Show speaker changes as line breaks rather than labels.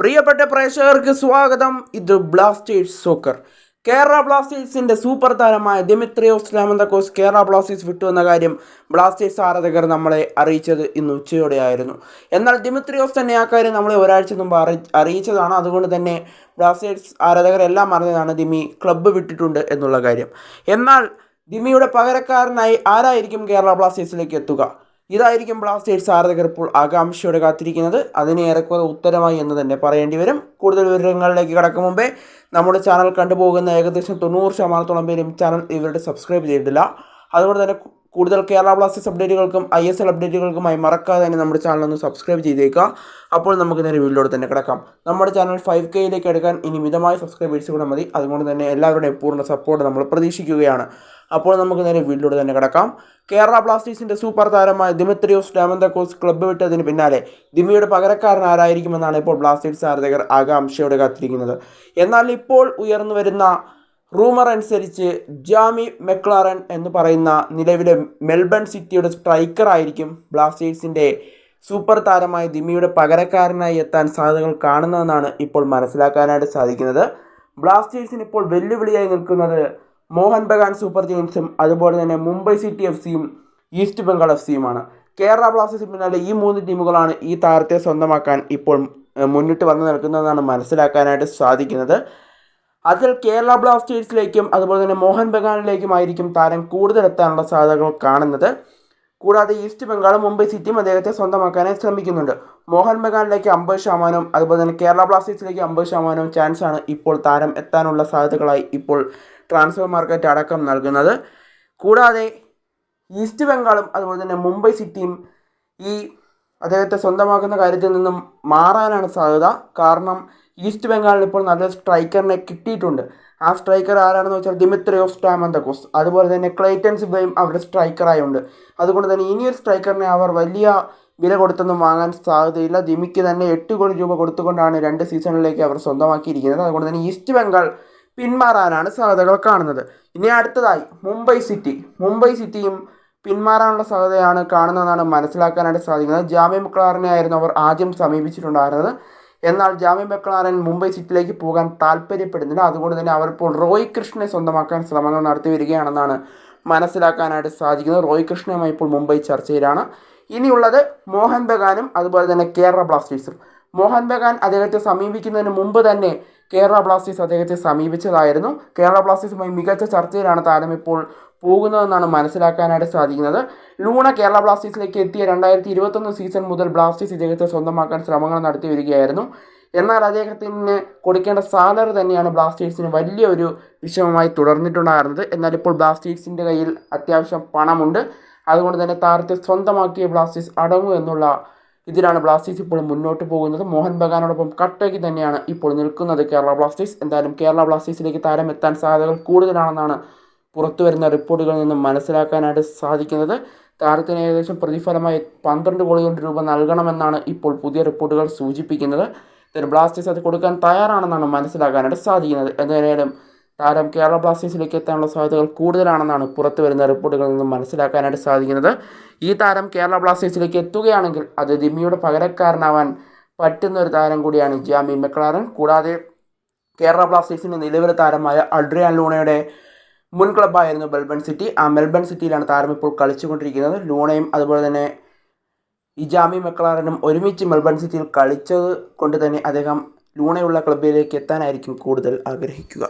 പ്രിയപ്പെട്ട പ്രേക്ഷകർക്ക് സ്വാഗതം. ഇത് ബ്ലാസ്റ്റേഴ്സ് സോക്കർ കേരള ബ്ലാസ്റ്റേഴ്സിന്റെ സൂപ്പർ താരമായ ദിമിത്രിയോസ് ലാമന്തക്കോസ് കേരള ബ്ലാസ്റ്റേഴ്സ് വിട്ടുവന്ന കാര്യം ബ്ലാസ്റ്റേഴ്സ് ആരാധകർ നമ്മളെ അറിയിച്ചത് ഇന്ന് ഉച്ചയോടെയായിരുന്നു. എന്നാൽ ദിമിത്രിയോസ് തന്നെ ആ കാര്യം നമ്മളെ ഒരാഴ്ച മുമ്പ് അറി അറിയിച്ചതാണ്. അതുകൊണ്ട് തന്നെ ബ്ലാസ്റ്റേഴ്സ് ആരാധകരെല്ലാം അറിഞ്ഞതാണ് ദിമി ക്ലബ്ബ് വിട്ടിട്ടുണ്ട് എന്നുള്ള കാര്യം. എന്നാൽ ദിമിയുടെ പകരക്കാരനായി ആരായിരിക്കും കേരള ബ്ലാസ്റ്റേഴ്സിലേക്ക് എത്തുക? ഇതായിരിക്കും ബ്ലാസ്റ്റേഴ്സ് ആരാധകർ ഇപ്പോൾ ആകാംക്ഷയോടെ കാത്തിരിക്കുന്നത്. അതിന് ഏറെക്കുറെ ഉത്തരമായി എന്ന് തന്നെ പറയേണ്ടി വരും. കൂടുതൽ വിവരങ്ങളിലേക്ക് കടക്കും മുമ്പേ നമ്മുടെ ചാനൽ കണ്ടുപോകുന്ന ഏകദേശം തൊണ്ണൂറ് ശതമാനത്തോളം പേരും ചാനൽ ഇവരുടെ സബ്സ്ക്രൈബ് ചെയ്തിട്ടില്ല. അതുകൊണ്ട് തന്നെ കൂടുതൽ കേരള ബ്ലാസ്റ്റേഴ്സ് അപ്ഡേറ്റുകൾക്കും ഐ എസ് എൽ അപ്ഡേറ്റുകൾക്കുമായി മറക്കാതെ തന്നെ നമ്മുടെ ചാനൽ ഒന്ന് സബ്സ്ക്രൈബ് ചെയ്തേക്കുക. അപ്പോൾ നമുക്ക് നേരെ വീഡിയോയിലൂടെ തന്നെ കിടക്കാം. നമ്മുടെ ചാനൽ ഫൈവ് കെയിലേക്ക് എടുക്കാൻ ഇനി മിതമായ സബ്സ്ക്രൈബേഴ്സ് കൂടെ മതി. അതുകൊണ്ട് തന്നെ എല്ലാവരുടെയും പൂർണ സപ്പോർട്ട് നമ്മൾ പ്രതീക്ഷിക്കുകയാണ്. അപ്പോൾ നമുക്ക് നേരെ വീഡിയോയിലൂടെ തന്നെ കിടക്കാം. കേരള ബ്ലാസ്റ്റേഴ്സിന്റെ സൂപ്പർ താരമായ ദിമിത്രിയോസ് ഡാമന്തക്കോസ് ക്ലബ്ബ് വിട്ടതിന് പിന്നാലെ ദിമിയുടെ പകരക്കാരൻ ആരായിരിക്കുമെന്നാണ് ഇപ്പോൾ ബ്ലാസ്റ്റേഴ്സ് ആരാധകർ ആകാംക്ഷയോടെ കാത്തിരിക്കുന്നത്. എന്നാൽ ഇപ്പോൾ ഉയർന്നു വരുന്ന റൂമർ അനുസരിച്ച് ജാമി മെക്ലാറൻ എന്ന് പറയുന്ന നിലവിലെ മെൽബൺ സിറ്റിയുടെ സ്ട്രൈക്കർ ആയിരിക്കും ബ്ലാസ്റ്റേഴ്സിന്റെ സൂപ്പർ താരമായ ദിമിയുടെ പകരക്കാരനായി എത്താൻ സാധ്യതകൾ കാണുന്നതെന്നാണ് ഇപ്പോൾ മനസ്സിലാക്കാനായിട്ട് സാധിക്കുന്നത്. ബ്ലാസ്റ്റേഴ്സിന് ഇപ്പോൾ വെല്ലുവിളിയായി നിൽക്കുന്നത് മോഹൻ ബഗാൻ സൂപ്പർ ജെയിൻസും അതുപോലെ തന്നെ മുംബൈ സിറ്റി എഫ് സിയും ഈസ്റ്റ് ബംഗാൾ എഫ് സിയുമാണ് കേരള ബ്ലാസ്റ്റേഴ്സിന് പിന്നാലെ ഈ മൂന്ന് ടീമുകളാണ് ഈ താരത്തെ സ്വന്തമാക്കാൻ ഇപ്പോൾ മുന്നിട്ട് വന്നു നിൽക്കുന്നതെന്നാണ് മനസ്സിലാക്കാനായിട്ട് സാധിക്കുന്നത്. അതിൽ കേരള ബ്ലാസ്റ്റേഴ്സിലേക്കും അതുപോലെ തന്നെ മോഹൻ ബഗാനിലേക്കുമായിരിക്കും താരം കൂടുതൽ എത്താനുള്ള സാധ്യതകൾ കാണുന്നത്. കൂടാതെ ഈസ്റ്റ് ബംഗാളും മുംബൈ സിറ്റിയും അദ്ദേഹത്തെ സ്വന്തമാക്കാനായി ശ്രമിക്കുന്നുണ്ട്. മോഹൻ ബഗാനിലേക്ക് അമ്പത് ശതമാനവും അതുപോലെ തന്നെ കേരള ബ്ലാസ്റ്റേഴ്സിലേക്ക് അമ്പത് ശതമാനവും ചാൻസാണ് ഇപ്പോൾ താരം എത്താനുള്ള സാധ്യതകളായി ഇപ്പോൾ ട്രാൻസ്ഫർ മാർക്കറ്റ് അടക്കം നൽകുന്നത്. കൂടാതെ ഈസ്റ്റ് ബംഗാളും അതുപോലെ തന്നെ മുംബൈ സിറ്റിയും ഈ അദ്ദേഹത്തെ സ്വന്തമാക്കുന്ന കാര്യത്തിൽ നിന്നും മാറാനാണ് സാധ്യത. കാരണം ഈസ്റ്റ് ബംഗാളിൽ ഇപ്പോൾ നല്ല സ്ട്രൈക്കറിനെ കിട്ടിയിട്ടുണ്ട്. ആ സ്ട്രൈക്കർ ആരാണെന്ന് വെച്ചാൽ ദിമിത്രിയോസ് ടാമന്തക്കോസ് അതുപോലെ തന്നെ ക്ലൈറ്റൻ സിബയും അവരുടെ സ്ട്രൈക്കറായുണ്ട്. അതുകൊണ്ട് തന്നെ ഇനിയൊരു സ്ട്രൈക്കറിനെ അവർ വലിയ വില കൊടുത്തൊന്നും വാങ്ങാൻ സാധ്യതയില്ല. ദിമിക്ക് തന്നെ എട്ട് കോടി രൂപ കൊടുത്തുകൊണ്ടാണ് രണ്ട് സീസണിലേക്ക് അവർ സ്വന്തമാക്കിയിരിക്കുന്നത്. അതുകൊണ്ട് തന്നെ ഈസ്റ്റ് ബംഗാൾ പിന്മാറാനാണ് സാധ്യതകൾ കാണുന്നത്. ഇനി അടുത്തതായി മുംബൈ സിറ്റി. മുംബൈ സിറ്റിയും പിന്മാറാനുള്ള സാധ്യതയാണ് കാണുന്നതെന്നാണ് മനസ്സിലാക്കാനായിട്ട് സാധിക്കുന്നത്. ജാമ്യ മുക്ലാറിനെ ആയിരുന്നു അവർ ആദ്യം സമീപിച്ചിട്ടുണ്ടായിരുന്നത്. എന്നാൽ ജാമ്യ മക്ലാറൻ മുംബൈ സിറ്റിയിലേക്ക് പോകാൻ താല്പര്യപ്പെടുന്നില്ല. അതുകൊണ്ട് തന്നെ അവർ ഇപ്പോൾ റോയ് കൃഷ്ണനെ സ്വന്തമാക്കാൻ ശ്രമങ്ങൾ നടത്തി വരികയാണെന്നാണ് മനസ്സിലാക്കാനായിട്ട് സാധിക്കുന്നത്. റോയ് കൃഷ്ണയുമായി ഇപ്പോൾ മുംബൈ ചർച്ചയിലാണ്. ഇനിയുള്ളത് മോഹൻ ബഗാനും അതുപോലെ തന്നെ കേരള ബ്ലാസ്റ്റേഴ്സും. മോഹൻ ബഗാൻ അദ്ദേഹത്തെ സമീപിക്കുന്നതിന് മുമ്പ് തന്നെ കേരള ബ്ലാസ്റ്റേഴ്സ് അദ്ദേഹത്തെ സമീപിച്ചതായിരുന്നു. കേരള ബ്ലാസ്റ്റേഴ്സുമായി മികച്ച ചർച്ചയിലാണ് താരം ഇപ്പോൾ പോകുന്നതെന്നാണ് മനസ്സിലാക്കാനായിട്ട് സാധിക്കുന്നത്. ലൂണ കേരള ബ്ലാസ്റ്റേഴ്സിലേക്ക് എത്തിയ രണ്ടായിരത്തി ഇരുപത്തൊന്ന് സീസൺ മുതൽ ബ്ലാസ്റ്റേഴ്സ് ഇദ്ദേഹത്തെ സ്വന്തമാക്കാൻ ശ്രമങ്ങൾ നടത്തി വരികയായിരുന്നു. എന്നാൽ അദ്ദേഹത്തിന് കൊടുക്കേണ്ട സാലറി തന്നെയാണ് ബ്ലാസ്റ്റേഴ്സിന് വലിയൊരു വിഷമമായി തുടർന്നിട്ടുണ്ടായിരുന്നത്. എന്നാൽ ഇപ്പോൾ ബ്ലാസ്റ്റേഴ്സിന്റെ കയ്യിൽ അത്യാവശ്യം പണമുണ്ട്. അതുകൊണ്ട് തന്നെ താരത്തെ സ്വന്തമാക്കിയ ബ്ലാസ്റ്റേഴ്സ് അടങ്ങും എന്നുള്ള ഇതിലാണ് ബ്ലാസ്റ്റേഴ്സ് ഇപ്പോൾ മുന്നോട്ട് പോകുന്നത്. മോഹൻ ബഗാനോടൊപ്പം കട്ടയ്ക്ക് തന്നെയാണ് ഇപ്പോൾ നിൽക്കുന്നത് കേരള ബ്ലാസ്റ്റേഴ്സ്. എന്തായാലും കേരള ബ്ലാസ്റ്റേഴ്സിലേക്ക് താരം എത്താൻ സാധ്യതകൾ കൂടുതലാണെന്നാണ് പുറത്തു വരുന്ന റിപ്പോർട്ടുകളിൽ നിന്നും മനസ്സിലാക്കാനായിട്ട് സാധിക്കുന്നത്. താരത്തിന് ഏകദേശം പ്രതിഫലമായി പന്ത്രണ്ട് കോടി രൂപ നൽകണമെന്നാണ് ഇപ്പോൾ പുതിയ റിപ്പോർട്ടുകൾ സൂചിപ്പിക്കുന്നത്. എന്തായാലും ബ്ലാസ്റ്റേഴ്സ് അത് കൊടുക്കാൻ തയ്യാറാണെന്നാണ് മനസ്സിലാക്കാനായിട്ട് സാധിക്കുന്നത്. എന്തായാലും താരം കേരള ബ്ലാസ്റ്റേഴ്സിലേക്ക് എത്താനുള്ള സാധ്യതകൾ കൂടുതലാണെന്നാണ് പുറത്തു വരുന്ന റിപ്പോർട്ടുകളിൽ നിന്നും മനസ്സിലാക്കാനായിട്ട് സാധിക്കുന്നത്. ഈ താരം കേരള ബ്ലാസ്റ്റേഴ്സിലേക്ക് എത്തുകയാണെങ്കിൽ അത് ദിമിയുടെ പകരക്കാരനാവാൻ പറ്റുന്ന ഒരു താരം കൂടിയാണ് ജാമി മെക്ലാറൻ. കൂടാതെ കേരള ബ്ലാസ്റ്റേഴ്സിന്റെ നിലവിലെ താരമായ അഡ്രിയാൻ ലൂണയുടെ മുൻ ക്ലബ്ബായിരുന്നു മെൽബൺ സിറ്റി. ആ മെൽബൺ സിറ്റിയിലാണ് താരം ഇപ്പോൾ കളിച്ചുകൊണ്ടിരിക്കുന്നത്. ലൂണയും അതുപോലെ തന്നെ ഇജാമി ജാമി മെക്ലാറനും ഒരുമിച്ച് മെൽബൺ സിറ്റിയിൽ കളിച്ചത് കൊണ്ട് തന്നെ അദ്ദേഹം ലൂണയുള്ള ക്ലബ്ബിലേക്ക് എത്താനായിരിക്കും കൂടുതൽ ആഗ്രഹിക്കുക.